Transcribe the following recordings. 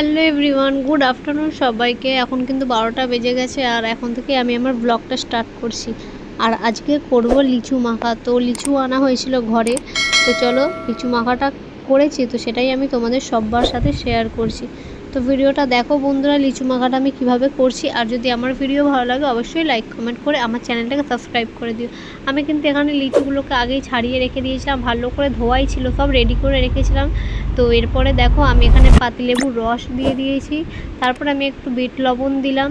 Hello everyone, good afternoon সবাইকে। এখন কিন্তু বারোটা বেজে গেছে আর এখন থেকে আমি আমার ব্লগটা স্টার্ট করছি। আর আজকে করব লিচু মাখা। তো লিচু আনা হয়েছিল ঘরে। তো চলো লিচু মাখাটা করেছি। তো সেটাই আমি তোমাদের সবার সাথে শেয়ার করছি। তো ভিডিওটা দেখো বন্ধুরা, লিচু মাখাটা আমি কীভাবে করছি, আর যদি আমার ভিডিও ভালো লাগে অবশ্যই লাইক কমেন্ট করে আমার চ্যানেলটাকে সাবস্ক্রাইব করে দিও। আমি কিন্তু এখানে লিচুগুলোকে আগেই ছাড়িয়ে রেখে দিয়েছিলাম, ভালো করে ধোয়াই ছিল, সব রেডি করে রেখেছিলাম। তো এরপরে দেখো আমি এখানে পাতিলেবুর রস দিয়ে দিয়েছি, তারপর আমি একটু বিট লবণ দিলাম।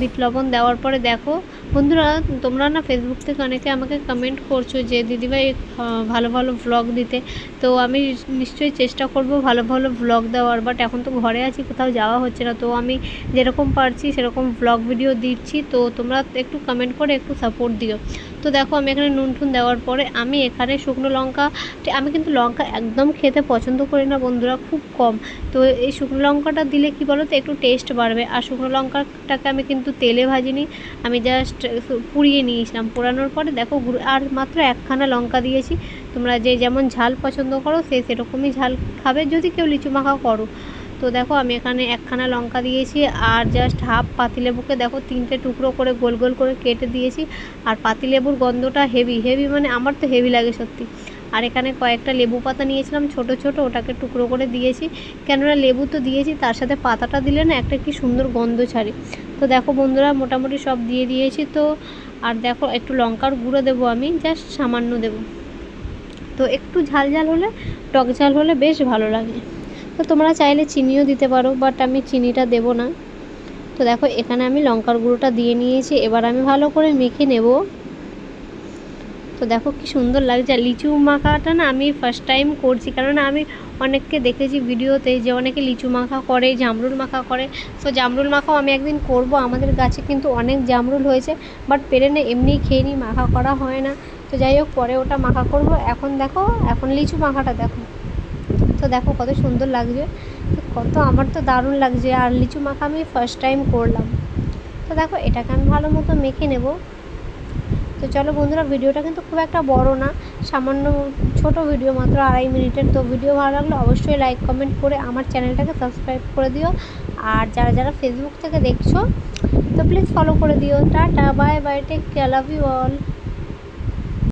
বিট লবণ দেওয়ার পরে দেখো বন্ধুরা, তোমরা না ফেসবুক থেকে অনেকে আমাকে কমেন্ট করছ যে, দিদিভাই ভালো ভালো ভ্লগ দিতে। তো আমি নিশ্চয়ই চেষ্টা করব ভালো ভালো ভ্লগ দেওয়ার বাট এখন তো ঘরে আছি, কোথাও যাওয়া হচ্ছে না। তো আমি যেরকম পারছি সেরকম ভ্লগ ভিডিও দিচ্ছি। তো তোমরা একটু কমেন্ট করে একটু সাপোর্ট দিও। তো দেখো, আমি এখানে নুন টুন দেওয়ার পরে আমি এখানে শুকনো লঙ্কা, আমি কিন্তু লঙ্কা একদম খেতে পছন্দ করি না বন্ধুরা, খুব কম। তো এই শুকনো লঙ্কাটা দিলে কি বলো তো একটু টেস্ট বাড়বে। আর শুকনো লঙ্কাটাকে আমি কিন্তু তেলে ভাজিনি। আমি জাস্ট পুড়িয়ে নিয়েছিলাম। পোড়ানোর পরে দেখো আর মাত্র একখানা লঙ্কা দিয়েছি। তোমরা যে যেমন ঝাল পছন্দ করো, সে সেরকমই ঝাল খাবে যদি কেউ লিচু মাখা করো। তো দেখো আমি এখানে একখানা লঙ্কা দিয়েছি, আর জাস্ট হাফ পাতিলেবুকে দেখো তিনটে টুকরো করে গোল গোল করে কেটে দিয়েছি। আর পাতিলেবুর গন্ধটা হেভি হেভি মানে আমার তো হেভি লাগে সত্যি। আর এখানে কয়েকটা লেবু পাতা নিয়েছিলাম, ছোট ছোট, ওটাকে টুকরো করে দিয়েছি। কেননা লেবু তো দিয়েছি, তার সাথে পাতাটা দিলে না একটা কি সুন্দর গন্ধ ছাড়ে। তো দেখো বন্ধুরা, মোটামুটি সব দিয়ে দিয়েছি তো। আর দেখো, একটু লঙ্কার গুঁড়ো দেবো আমি, জাস্ট সামান্য দেবো। তো একটু ঝাল ঝাল হলে, টক ঝাল হলে বেশ ভালো লাগে। তো তোমরা চাইলে চিনিও দিতে পারো, বাট আমি চিনিটা দেবো না। তো দেখো, এখানে আমি লঙ্কার গুঁড়োটা দিয়ে নিয়েছি, এবার আমি ভালো করে মেখে নেব। তো দেখো কি সুন্দর লাগছে। আর লিচু মাখাটা না আমি ফার্স্ট টাইম করছি কারণ আমি অনেককে দেখেছি ভিডিওতে যে অনেকে লিচু মাখা করে, জামরুল মাখা করে। তো জামরুল মাখাও আমি একদিন করব, আমাদের গাছে কিন্তু অনেক জামরুল হয়েছে বাট পেরে না এমনিই খেয়ে নিই মাখা করা হয় না। তো যাই হোক, পরে ওটা মাখা করব। এখন দেখো, এখন লিচু মাখাটা দেখো। তো দেখো কত সুন্দর লাগছে, কত আমার তো দারুণ লাগছে। আর লিচু মাখা আমি ফার্স্ট টাইম করলাম। তো দেখো, এটাকে আমি ভালো মতো মেখে নেব। তো চলো বন্ধুরা, ভিডিওটা কিন্তু খুব একটা বড় না, সামান্য ছোট ভিডিও মাত্র আড়াই মিনিটের। তো ভিডিও ভালো লাগলে অবশ্যই লাইক কমেন্ট করে আমার চ্যানেলটাকে সাবস্ক্রাইব করে দিও। আর যারা যারা ফেসবুক থেকে দেখছ, তো প্লিজ ফলো করে দিও। Tata bye bye take care love you all